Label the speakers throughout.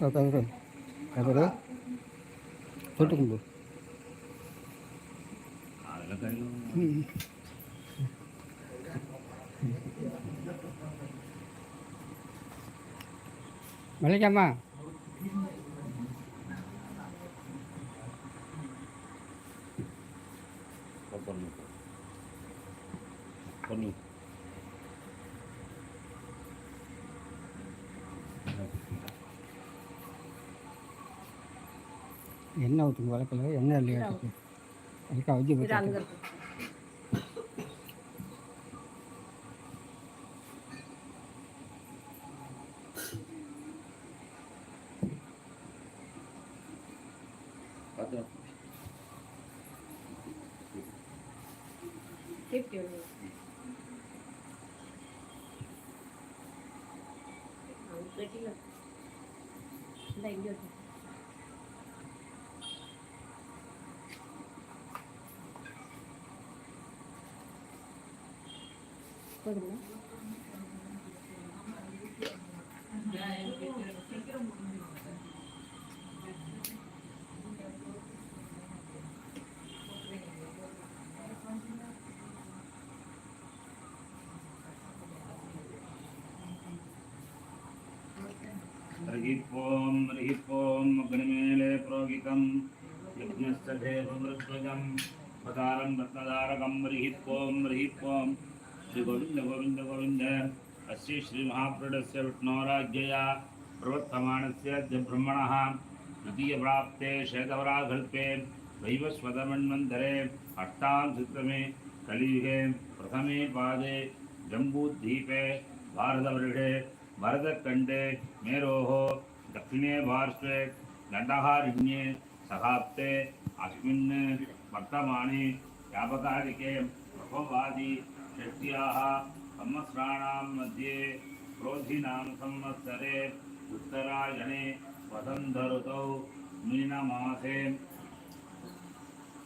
Speaker 1: তারপরে তারপরে
Speaker 2: ছোট
Speaker 1: কিন্তু మళ్ళీకమ్మా
Speaker 2: కొన్ని కొన్ని
Speaker 1: எண்ணெய் ஊற்றுங்க வளர்க்கல எண்ணெய் இல்லையா அதுக்கு? அதுக்கு அவிஞ்சு இது
Speaker 3: ओम
Speaker 2: रिहिपोम रिहिपोम अग्निमेले प्रोगिकम यज्ञस्य भेदमृत्वजम् पदारं रत्नदारकं रिहिपोम रिहिपोम हरिः गोविंद गोविंद गोविन्द अस्य श्रीमहाप्रणस्य विष्णोराज्ञया प्रवर्तमानस्य अद्य ब्रह्मणः द्वितीयप्राप्ते शेतवराकल्पे वैवस्वतमन्वन्तरे अष्टांशतमे कलियुगे प्रथमे पादे जम्बूद्वीपे भारतवर्षे भरतखण्डे मेरोः दक्षिणे पार्श्वे दण्डहारण्ये सहाप्ते अस्मिन् वर्तमाने व्यापकारिके प्रभवादि षष्ट्याः मध्ये क्रोधिनां संवत्सरे उत्तरायणे वसन्तऋतौ मीनमासे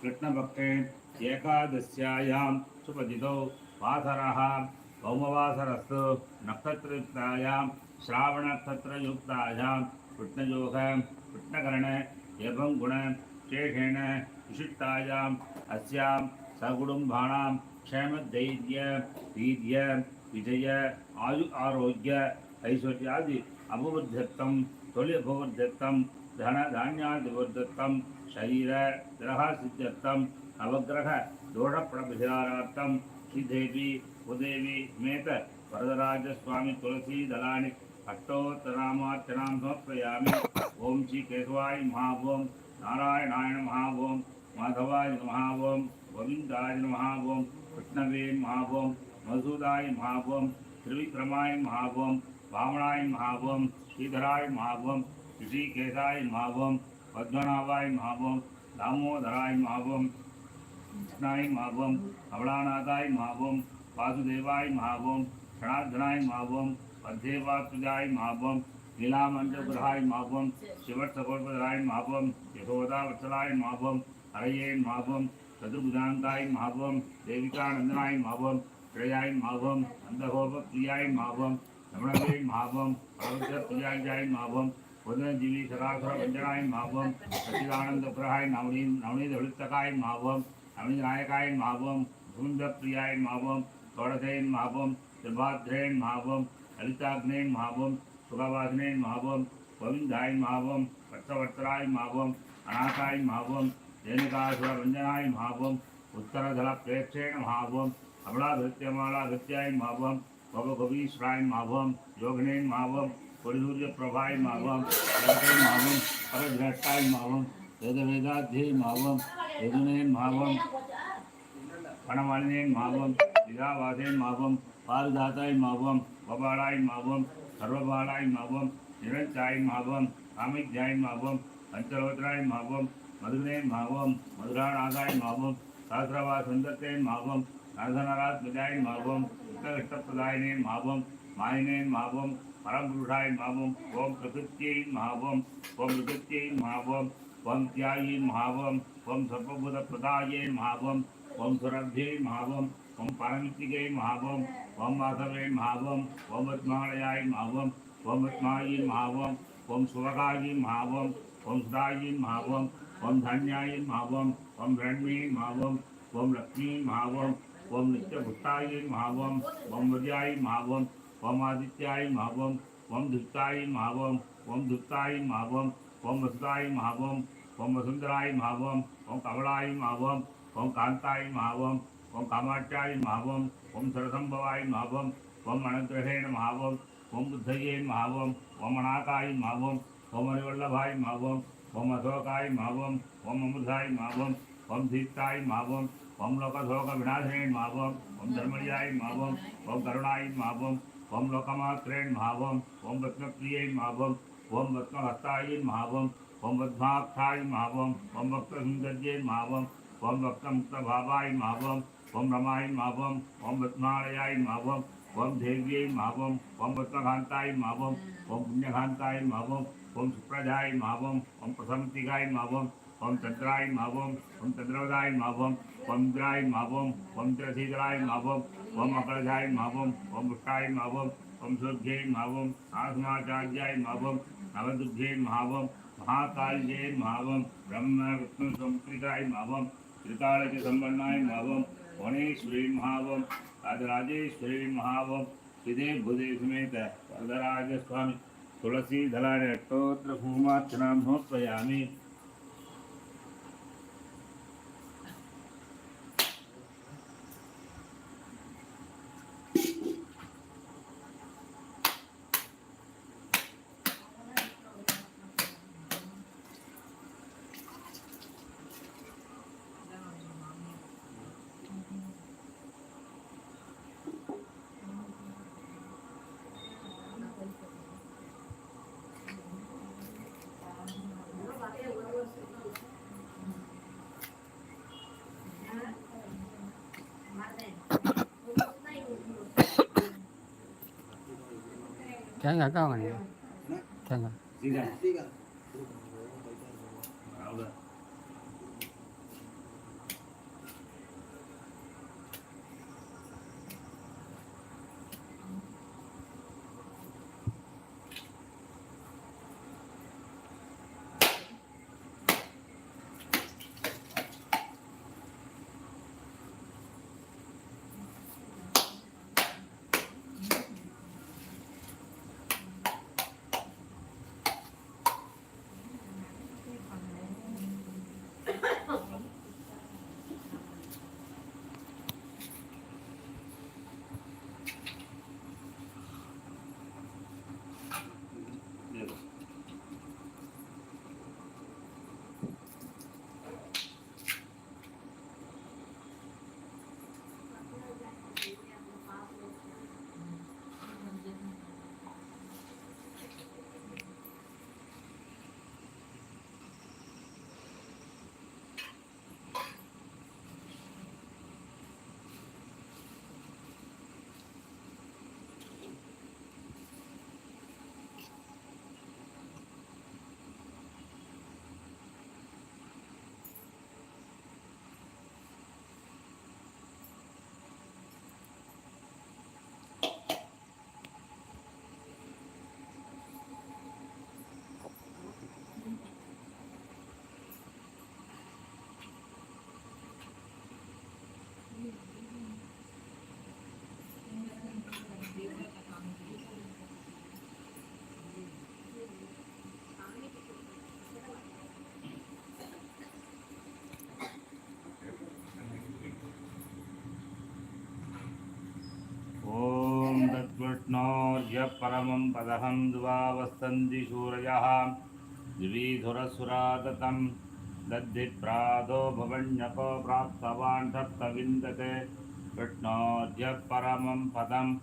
Speaker 2: कृष्णपक्षे एकादश्यायां सुपतितौ वासरः भौमवासरस्तु नक्षत्रयुक्तायां श्रावणनक्षत्रयुक्तायां कृष्णयोग कृष्णकरण एवं गुण शेषेण विशिष्टायाम् अस्यां सकुटुम्बानां क्षेमधैर्य वीर्य विजय आयु आरोग्य ऐश्वर्यादि अभिवृद्ध्यर्थं तोल्यभिवृद्ध्यर्थं धनधान्यादिवृद्ध्यर्थं शरीर ग्रहसिद्ध्यर्थं नवग्रह दोषप्रभिचारार्थं श्रीदेवी भूदेवी समेत वरदराजस्वामी तुलसी दलानि अष्टोत्तरामार्चनां समर्पयामि ॐ श्री केशवाय ॐ नारायणाय ॐ माधवाय नमः ॐ मधुसूदाय नमः ॐ त्रिविक्रमाय नमः ॐ वामनाय नमः ॐ श्रीधराय ॐ ऋषिकेशाय ॐ पद्मनाभाय ॐ दामोदराय ॐ कृष्णाय ॐ कमलानाथाय नमः वासुदेवाय क्षणार्दनाय नमः ॐ पद्देवात्मजाय नमः ॐ शिवत्सकोपधराय नमः ॐ यशोदावत्सलाय ॐ हरये नमः சதுர்புதாந்தாய் மாபவம் தேவிகானந்தனாய் மாபவம் இழையாய் மாபவம் நந்தகோப பிரியாய் மாபவம் ரமணவே மாபவம் பரவச பிரியாஞ்சாய் மாபவம் பொதுனஜீவி சராசர வஞ்சனாய் மாபவம் சச்சிதானந்த பிரகாய் நவனீ நவநீத விழுத்தகாய் மாபவம் நவநீத நாயகாய் மாபவம் சுகுந்த பிரியாய் மாபவம் தோடசேன் மாபவம் திருபாத்ரேன் மாபவம் லலிதாக்னேன் மாபவம் சுகவாசனேன் மாபவம் கோவிந்தாய் மாபவம் வர்த்தவர்த்தராய் மாபவம் அநாதாய் மாபவம் रेणुकासुरभञ्जनाय महाभुवम् उत्तरधलप्रेक्षेण महाभुवम् कमलाभृत्यमालाभृत्याय महाभुवम् पवकवीश्वराय महाभुवम् योगिनेन महाभुवम् परिधूर्यप्रभाय महाभुवम् महाभुवम् परद्रष्टाय महाभुवम् वेदवेदाध्ये महाभुवम् यदुनेन महाभुवम् पणमालिनेन महाभुवम् विधावासेन महाभुवम् पारिदाताय महाभुवम् बबालाय महाभुवम् सर्वबाडाय महाभुवम् निरञ्चाय महाभुवम् कामिध्याय महाभुवम् पञ्चलोत्राय महाभुवम् மதுவினேன் மாவோம் மதுராநாதாயின் மாவோம் சாஸ்திரவா சுந்தத்தேன் மாவோம் நரதனராத் பிதாயின் மாவோம் புத்தகிருஷ்டப்பிரதாயினேன் மாவோம் மாயினேன் மாவோம் பரம்புருஷாயின் மாவோம் ஓம் பிரகிருத்தியின் மாவோம் ஓம் பிரகிருத்தியின் மாவோம் ओम त्यायी महावम ओम सर्वभूत प्रदाये महावम ओम सुरभ्ये महावम ओम परमितिके महावम ओम माधवे महावम ओम पद्मालयाय महावम ओम पद्मायी महावम ओम सुरगायी महावम ओम सुदायी महावम ओम धन्याय महावम ओम हिरण्ये महावम ओम लक्ष्मी महावम ओम नित्यभूताय महावम ओम वज्राय महावम ओम आदित्याय महावम ओम धुताय महावम ओम धुताय महावम ओम वसुदाय महावम ओम वसुंधराय महावम ओम कमलाय महावम ओम कांताय महावम ओम कामाख्याय महावम ओम सरसंभवाय महावम ओम अणग्रहेण महावम ओम बुद्धये महावम ओम अनाकाय महावम ओम अरिवल्लभाय महावम ओम अशोकाय मावम ओम अमृताय मावम ओम धीताय मावम ओम लोकशोक विनाशेण मावम ओम धर्मयाय मावम ओम करुणाय मावम ओम लोकमात्रेण मावम ओम रत्नप्रिय मावम ओम रत्नहस्ताय मावम ओम पद्माक्षाय मावम ओम भक्तसुंदर्ये मावम ओम भावाय मावम ओम रमाय मावम ओम रत्नालयाय मावम ओम देव्यय मावम ओम रत्नकान्ताय मावम ओम पुण्यकान्ताय मावम ओम शुक्रदाय महावम ओम प्रसमतिकाय महावम ओम चंद्राय महावम ओम चंद्रोदाय महावम ओम द्राय महावम ओम त्रसीधराय महावम ओम अकलधाय महावम ओम पुष्टाय महावम ओम सूर्य महावम आसमाचार्याय महावम नवदुभ्ये महावम महाकाल्ये महावम ब्रह्म विष्णु संकृताय महावम त्रिकालज संवर्णाय महावम वनेश्वरी महावम राजराजेश्वरी महावम इदे भूदेश में वरदराज स्वामी तुलसीदलानि अट्टोत्रभूमार्चनां तो समर्पयामि
Speaker 1: Cái 看你，看看。
Speaker 2: तद्विष्णोर्य परमं पदहं द्वावस्तन्ति सूरयः द्विधुरसुरा दत्तं दद्धिप्रादो भवन्यको प्राप्तवान् सप्तविन्दते विष्णोर्य परमं पदं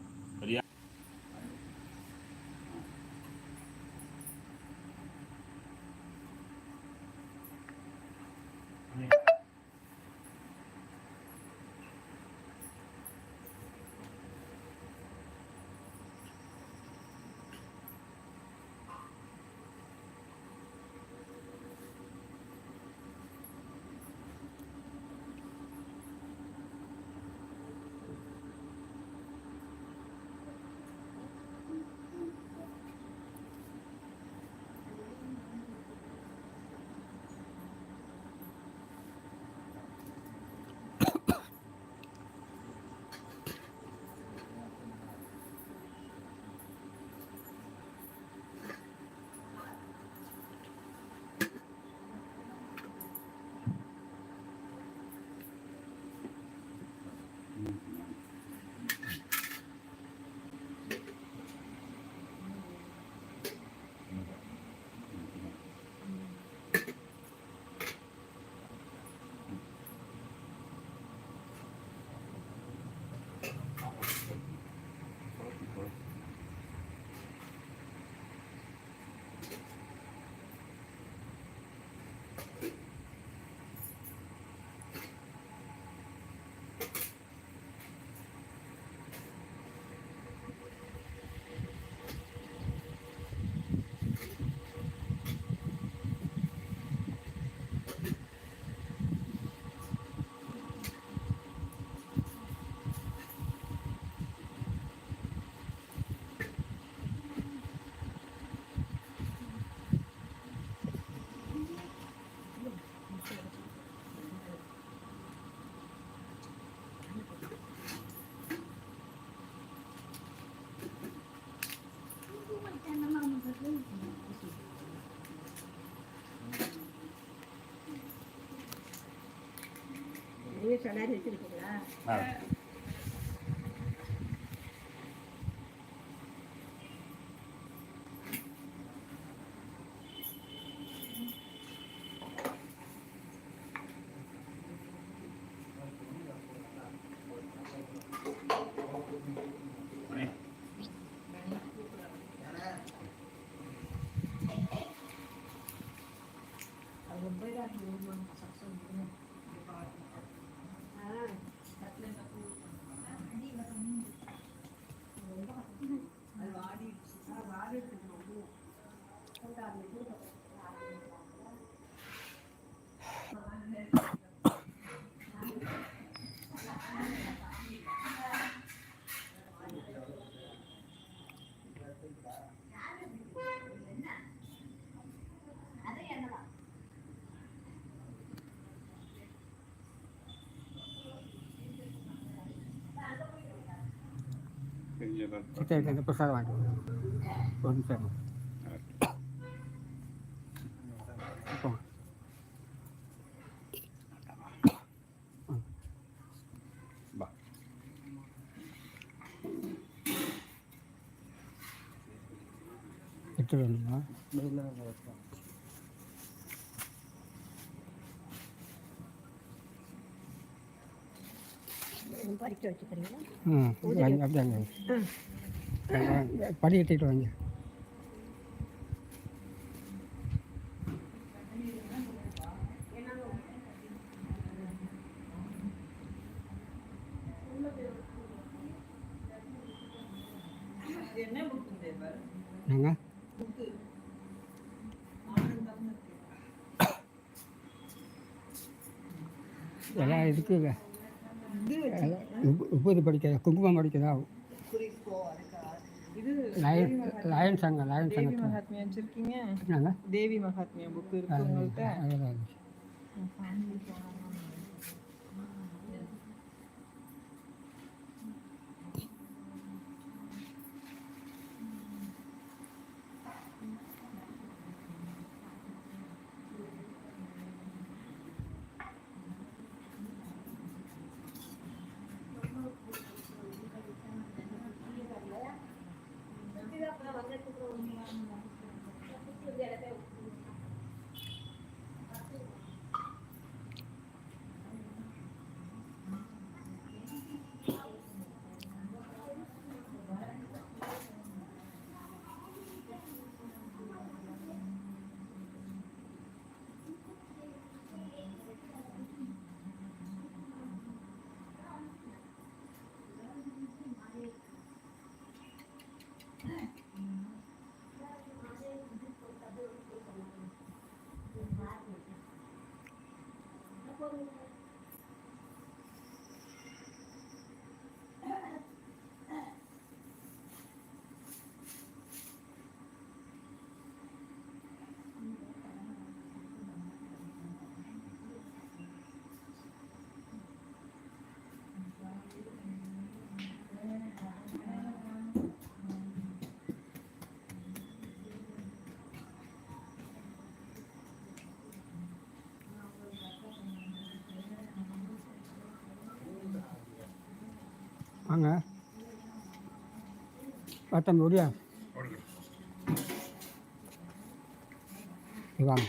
Speaker 3: 小来这里头啊。
Speaker 2: 嗯
Speaker 1: ಚಿತ್ರಕಲೆಗೆ ಪುಸ್ತಕವಾಗಿದೆ ಒಂದು ಸರ್ ಎತ್ತು
Speaker 3: அடுக்கி வச்சுக்கிறீங்களா?
Speaker 1: ம் அப்படியே அப்படியே படி கட்டிட்டு வாங்க. என்னங்க? எல்லாம் இருக்குங்க உபது படிக்கிறதா குங்குமம் படிக்கிறதா லயன் லயன் சங்கம் லயன் சங்கம் மகாத்மியா
Speaker 4: வச்சிருக்கீங்க?
Speaker 1: தேவி
Speaker 4: மகாத்மியா புக்
Speaker 1: இருக்கு உங்கள்கிட்ட வாங்க. பார்த்தா முடியா வாங்க.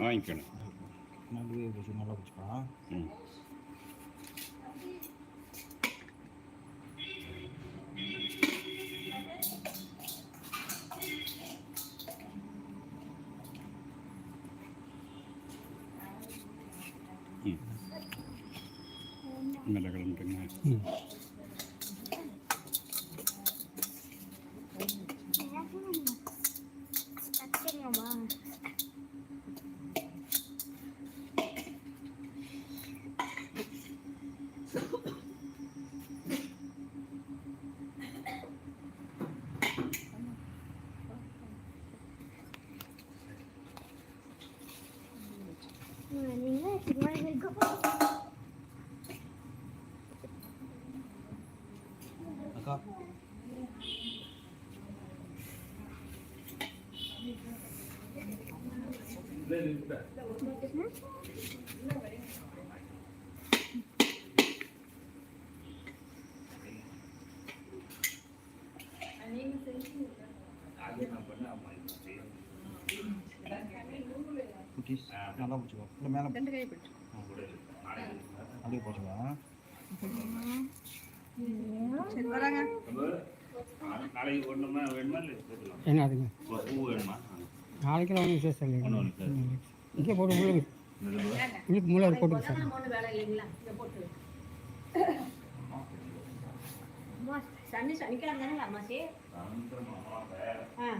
Speaker 2: வாங்கிக்கணும்
Speaker 5: நல்லா வச்சுக்கலாம்
Speaker 2: ம்
Speaker 5: குட்டீஸ்
Speaker 2: நல்லா
Speaker 5: பிடிச்சிக்கோ இல்லை மேலே ரெண்டு கை பிடிச்சு
Speaker 2: அவங்க கூட இருக்கு. நாளைக்கு இருக்கு. அப்படியே
Speaker 5: பிடிச்சிக்கோ
Speaker 6: சரி வராங்க
Speaker 2: நாளைக்கு வேணுமா இல்லை போட்டுக்கலாம்
Speaker 1: என்ன அதுங்க
Speaker 2: பூ பூ வேணுமா
Speaker 1: நாளைக்கு ஒன்றும் விசேஷம் இல்லை இங்கே போட்டு முழுங்க முழுக்கு முழு ஒரு போட்டு சார்
Speaker 3: சனி சனிக்கிழமை தானே அம்மாச்சி? ஆ.